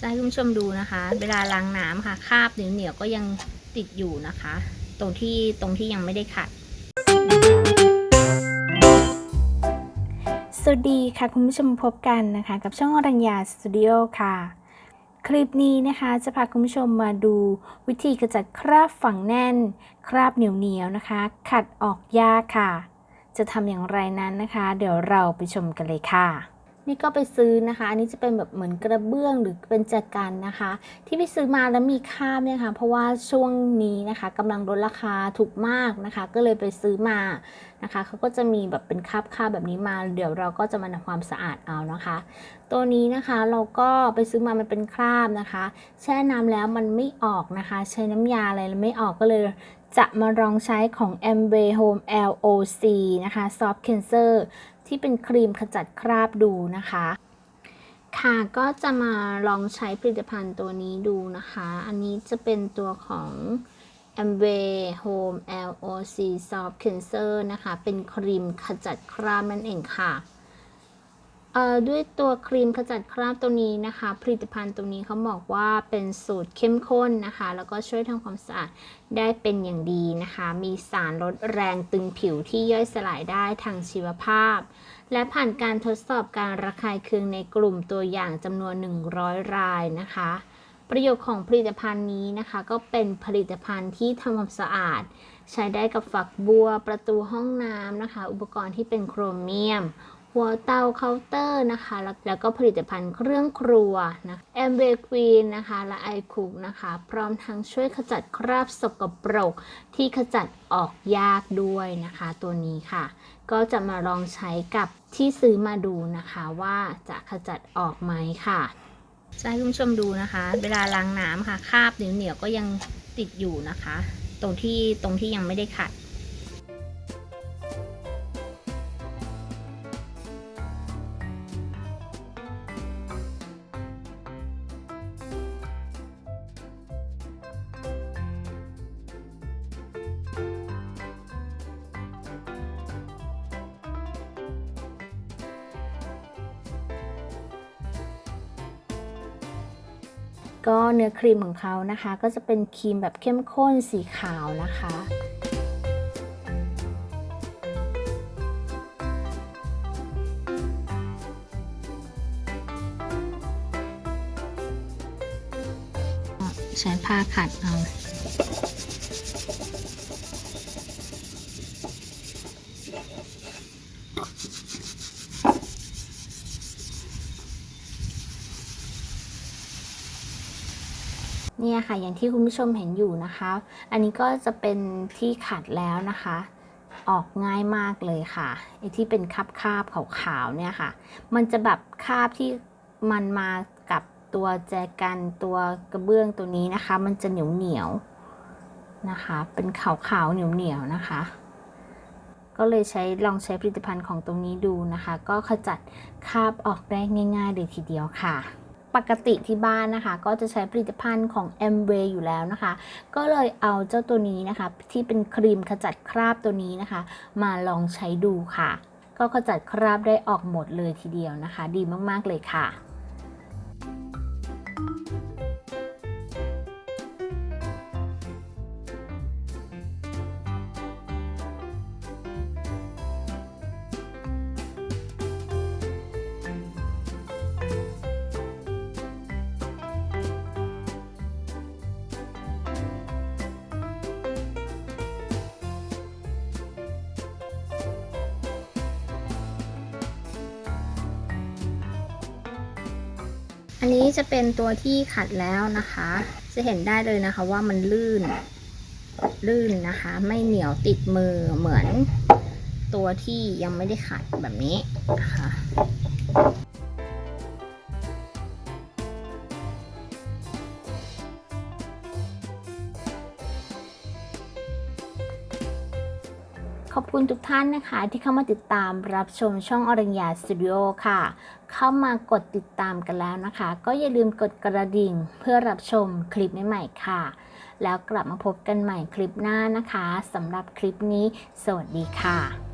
จะให้คุณผู้ชมดูนะคะ เวลาล้างน้ำค่ะ คราบเหนียวๆก็ยังติดอยู่นะคะ ตรงที่ตรงที่ยังไม่ได้ขัด สวัสดีค่ะคุณผู้ชมพบกันนะคะ กับช่องอรัญญาสตูดิโอค่ะ คลิปนี้นะคะจะพาคุณผู้ชมมาดูวิธีกระจัดคราบฝังแน่น คราบเหนียวๆนะคะ ขัดออกยากค่ะ จะทำอย่างไรนั้นนะคะ เดี๋ยวเราไปชมกันเลยค่ะ นี่ก็ไปซื้อนะคะ อันนี้จะเป็นแบบเหมือนกระเบื้องหรือเป็นแจกันนะคะ ที่ไปซื้อมาแล้วมีค่าบเนี่ยค่ะ เพราะว่าช่วงนี้นะคะกำลังลดราคาถูกมากนะคะ ก็เลยไปซื้อมานะคะเขาก็จะมีแบบเป็นคาบคาบแบบนี้มา เดี๋ยวเราก็จะมาทำความสะอาดเอานะคะ ตัวนี้นะคะเราก็ไปซื้อมามันเป็นคราบนะคะ แช่น้ำแล้วมันไม่ออกนะคะ ใช้น้ำยาอะไรไม่ออกก็เลยจะมาลองใช้ของ a m w a y Home LOC นะคะ Soft Cleanser ที่เป็นครีมขจัดคราบดูนะคะ ค่ะก็จะมาลองใช้ผลิตภัณฑ์ตัวนี้ดูนะคะ อันนี้จะเป็นตัวของ a m w a y Home LOC Soft Cleanser นะคะ เป็นครีมขจัดคราบนั่นเองค่ะ ด้วยตัวครีมขจัดคราบตัวนี้นะคะ ผลิตภัณฑ์ตัวนี้เขาบอกว่าเป็นสูตรเข้มข้นนะคะ แล้วก็ช่วยทำความสะอาดได้เป็นอย่างดีนะคะ มีสารลดแรงตึงผิวที่ย่อยสลายได้ทางชีวภาพ และผ่านการทดสอบการระคายเคืองในกลุ่มตัวอย่างจำนวน 100 รายนะคะ ประโยชน์ของผลิตภัณฑ์นี้นะคะ ก็เป็นผลิตภัณฑ์ที่ทำความสะอาด ใช้ได้กับฝักบัว ประตูห้องน้ำนะคะ อุปกรณ์ที่เป็นโครเมียม วเตาเคาน์เตอร์นะคะแล้วแล้วก็ผลิตภัณฑ์เครื่องครัวนะแอมเบควีนนะคะและไอคุกนะคะ พร้อมทั้งช่วยขจัดคราบสกปรก ที่ขจัดออกยากด้วยนะคะ ตัวนี้ค่ะ ก็จะมาลองใช้กับที่ซื้อมาดูนะคะว่าจะขจัดออกไหมค่ะจะให้คุณผู้ชมดูนะคะ เวลาล้างน้ำค่ะคราบเหนียวๆก็ยังติดอยู่นะคะ ตรงที่ตรงที่ยังไม่ได้ขัด ก็เนื้อครีมของเขานะคะ ก็จะเป็นครีมแบบเข้มข้นสีขาวนะคะใช้ผ้าขัดเอา เนี่ยค่ะอย่างที่คุณผู้ชมเห็นอยู่นะคะ อันนี้ก็จะเป็นที่ขัดแล้วนะคะ ออกง่ายมากเลยค่ะไอ้ที่เป็นคราบคาบขาวๆเนี่ยค่ะ มันจะแบบคราบที่มันมากับตัวแจกันตัวกระเบื้องตัวนี้นะคะ มันจะเหนียวเหนียวๆนะคะ เป็นขาวๆเหนียวเหนียวๆนะคะ ก็เลยใช้ลองใช้ผลิตภัณฑ์ของตรงนี้ดูนะคะ ก็ขจัดคราบออกได้ง่าย ๆ เลยทีเดียวค่ะ ปกติที่บ้านนะคะ ก็จะใช้ผลิตภัณฑ์ของ m w a y อยู่แล้วนะคะ ก็เลยเอาเจ้าตัวนี้นะคะ ที่เป็นครีมขจัดคราบตัวนี้นะคะ มาลองใช้ดูค่ะ ก็ขจัดคราบได้ออกหมดเลยทีเดียวนะคะ ดีมากๆเลยค่ะ อันนี้จะเป็นตัวที่ขัดแล้วนะคะ จะเห็นได้เลยนะคะว่ามันลื่น ลื่นนะคะ ไม่เหนียวติดมือเหมือนตัวที่ยังไม่ได้ขัดแบบนี้นะคะขอบคุณทุกท่านนะคะที่เข้ามาติดตามรับชมช่องอรัญญาสตูดิโอค่ะ เข้ามากดติดตามกันแล้วนะคะ ก็อย่าลืมกดกระดิ่งเพื่อรับชมคลิปใหม่ๆค่ะ แล้วกลับมาพบกันใหม่คลิปหน้านะคะสำหรับคลิปนี้ สวัสดีค่ะ